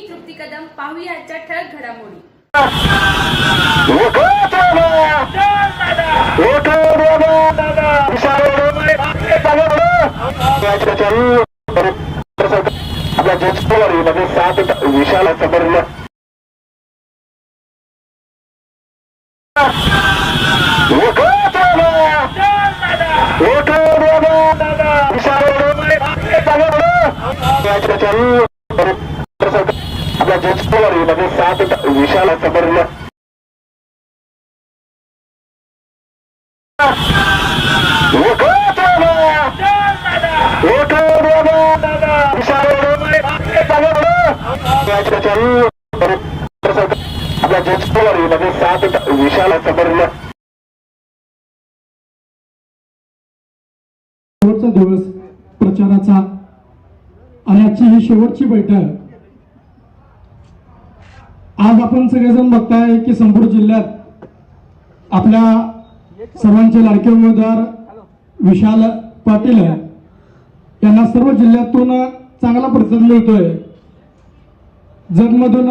मी तृप्ती कदम पाहूया आजच्या ठळक घडामोडी. आपल्या जजपवारीमध्ये सात विशाल जजपवारीमध्ये सात विशाल आपल्या सात विशाल सबरला शेवटचा दिवस प्रचाराचा आणि आजची ही शेवटची बैठक. आज आपण सगळेजण बघताय की संपूर्ण जिल्ह्यात आपल्या सर्वांचे लाडके उमेदवार विशाल पाटील यांना सर्व जिल्ह्यातून चांगला प्रतिसाद मिळतोय. जगमधून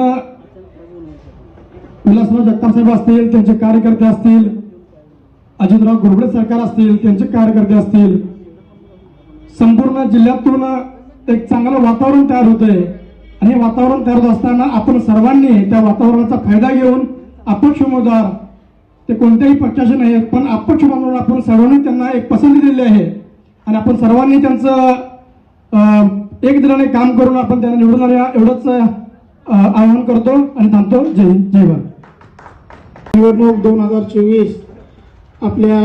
विलासराव जगतापसाहेब असतील त्यांचे कार्यकर्ते असतील अजितराव गुरबडे सरकार असतील त्यांचे कार्यकर्ते असतील. संपूर्ण जिल्ह्यातून एक चांगलं वातावरण तयार होतंय. आणि हे वातावरण तयार होत असताना आपण सर्वांनी त्या वातावरणाचा फायदा घेऊन अपक्ष उमेदवार ते कोणत्याही पक्षाचे नाही आहेत पण अपक्ष म्हणून आपण सर्वांनी त्यांना एक पसंती दिली आहे. आणि आपण सर्वांनी त्यांचं एक दिलाने काम करून आपण त्यांना निवडून आणूया एवढंच आवाहन करतो आणि थांबतो. जय जय भारत. निवडणूक दोन हजार चोवीस आपल्या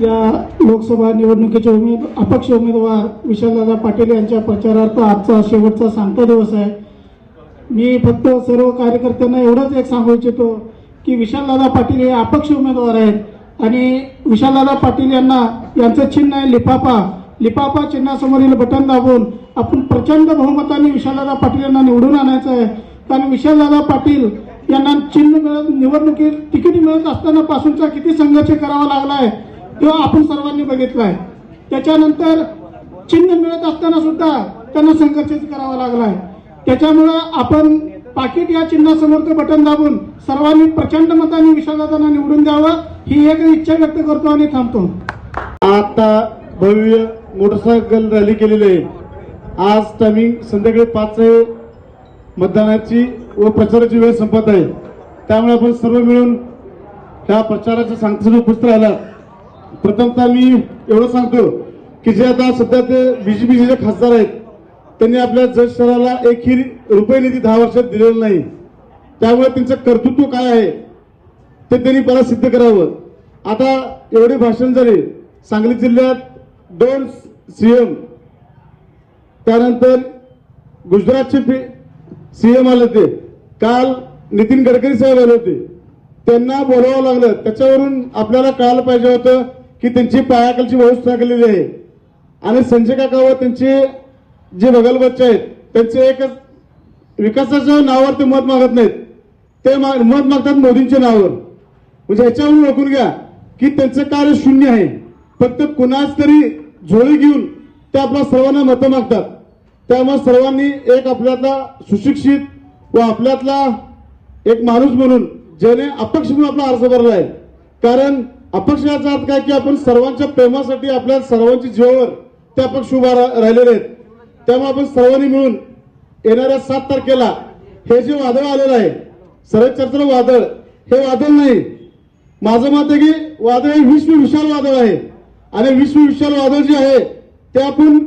या लोकसभा निवडणुकीचे उमेद अपक्ष उमेदवार विशालदादा पाटील यांच्या प्रचारार्थ आजचा शेवटचा सांगता दिवस आहे. मी फक्त सर्व कार्यकर्त्यांना एवढंच एक सांगू इच्छितो की विशालदादा पाटील हे अपक्ष उमेदवार आहेत आणि विशालदादा पाटील यांना यांचं चिन्ह आहे लिफाफा. लिफाफा चिन्हासमोरील बटन दाबून आपण प्रचंड बहुमताने विशालदादा पाटील यांना निवडून आणायचं आहे. कारण विशालदादा पाटील यांना चिन्ह मिळत निवडणुकीत तिकीट मिळत असताना पासूनचा किती संघर्ष करावा लागला आहे? किंवा आपण सर्वांनी बघितलं आहे त्याच्यानंतर चिन्ह मिळत असताना सुद्धा त्यांना संघर्ष करावा लागला आहे त्याच्यामुळं आपण पाकिट या चिन्हासमोरचं बटन दाबून सर्वांनी प्रचंड मताने विशालदादांना निवडून द्यावं ही एक इच्छा व्यक्त करतो आणि थांबतो. आता भव्य मोटरसायकल रॅली केलेली आहे. आज टायमिंग संध्याकाळी पाच मतदानाची व प्रचाराची वेळ संपत आहे. त्यामुळे आपण सर्व मिळून त्या प्रचाराच्या सांगतेसाठी उपस्थित राहिला प्रथमतः मी एवढं सांगतो की जे आता सध्या ते बीजेपीचे जे खासदार आहेत त्यांनी आपल्या जज शहराला एकही रुपये निधी दहा वर्षात दिलेला नाही. त्यामुळे त्यांचं कर्तृत्व काय आहे ते त्यांनी परत सिद्ध करावं. आता एवढे भाषण झाले सांगली जिल्ह्यात दोन सीएम त्यानंतर गुजरातचे सीएम आले होते. काल नितीन गडकरी साहेब आले होते. त्यांना बोलावं लागलं. त्याच्यावरून आपल्याला कळायला पाहिजे होतं की त्यांची पायाखालची व्यवस्था केलेली आहे. आणि संजय काका व त्यांचे जे बगल बच्चे आहेत त्यांचे एकच विकासाच्या नावावर ते मत मागत नाहीत. ते मा- मत मागतात मोदींच्या नावावर. म्हणजे ह्याच्यावरून ओळखून घ्या की त्यांचं कार्य शून्य आहे. फक्त कुणाच तरी झोळी घेऊन ते आपल्या सर्वांना मतं मागतात. त्यामुळे सर्वांनी एक आपल्यातला सुशिक्षित व आपल्यातला एक माणूस म्हणून ज्याने अपक्ष म्हणून आपला अर्ज भरला आहे. कारण अपक्ष याचा अर्थ काय की आपण सर्वांच्या प्रेमासाठी आपल्या सर्वांच्या जीवावर ते अपक्ष उभा रा- राहिलेले आहेत. त्यामुळे आपण सर्वांनी मिळून येणाऱ्या सात तारखेला हे जे वादळ आलेलं आहे सर्व वादळ हे वादळ नाही. माझं मत आहे की वादळ हे विश्व विशाल वादळ आहे. आणि विश्व विशाल वादळ जे आहे ते आपण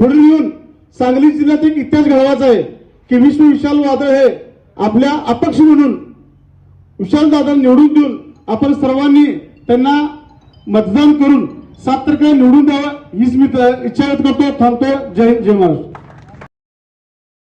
पुढे येऊन सांगली जिल्ह्यात एक इतिहास घडवायचा आहे की विश्व विशाल वादळ हे आपल्या अपक्ष म्हणून विशाल दादा निवडून देऊन आपण सर्वांनी त्यांना मतदान करून सात तारखेला निवडून द्यावं हीच मी इच्छा व्यक्त करतो थांबतो जय हिंद, जय महाराष्ट्र.